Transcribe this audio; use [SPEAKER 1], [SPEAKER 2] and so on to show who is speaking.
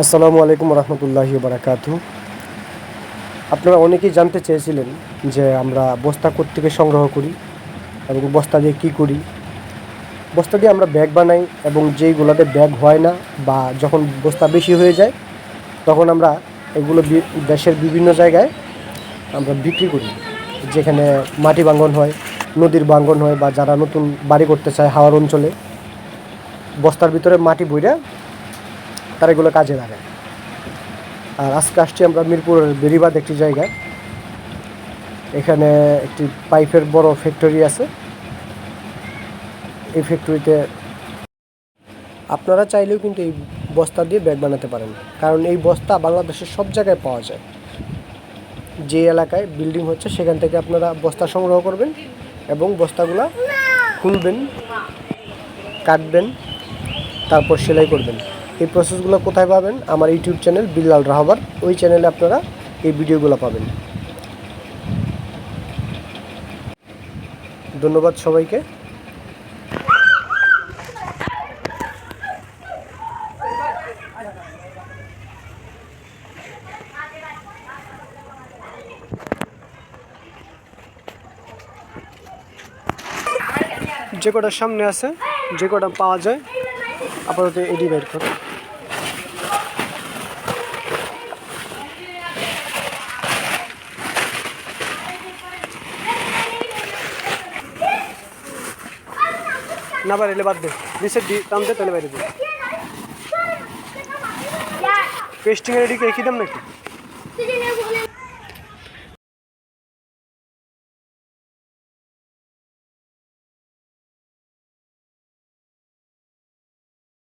[SPEAKER 1] আসসালামু আলাইকুম রহমতুল্লাহি বারাকাতু। আপনারা অনেকেই জানতে চেয়েছিলেন যে আমরা বস্তা থেকে সংগ্রহ করি এবং বস্তা দিয়ে কী করি। বস্তা দিয়ে আমরা ব্যাগ বানাই এবং যেইগুলোতে ব্যাগ হয় না বা যখন বস্তা বেশি হয়ে যায়, তখন আমরা এগুলো দেশের বিভিন্ন জায়গায় আমরা বিক্রি করি। যেখানে মাটি বাঙ্গন হয়, নদীর বাঙ্গন হয় বা যারা নতুন বাড়ি করতে চায় হাওয়ার অঞ্চলে, বস্তার ভিতরে মাটি বইরা তারা এগুলো কাজে লাগায়। আর আজকে আসছি আমরা মিরপুরের বেরিবাদ একটি জায়গায় এখানে একটি পাইপের বড় ফ্যাক্টরি আছে। এই ফ্যাক্টরিতে আপনারা চাইলেও কিন্তু এই বস্তা দিয়ে ব্যাগ বানাতে পারেন। কারণ এই বস্তা বাংলাদেশের সব জায়গায় পাওয়া যায়। যে এলাকায় বিল্ডিং হচ্ছে, সেখান থেকে আপনারা বস্তা সংগ্রহ করবেন এবং বস্তাগুলা খুলবেন, কাটবেন, তারপর সেলাই করবেন। এই প্রসেসগুলো কোথায় পাবেন? আমার ইউটিউব চ্যানেল বিল্লাল রাহবার। ওই চ্যানেলে আপনারা এই ভিডিওগুলো পাবেন। ধন্যবাদ সবাইকে। যে কটা সামনে আছে, যে কটা পাওয়া যায়, আপাতত এডি বের করো না পারিলে বাদ দে নিচের ডি টান দে তাহলে বাইরে দে পেস্টিং এর এদিকে একই দাম নাকি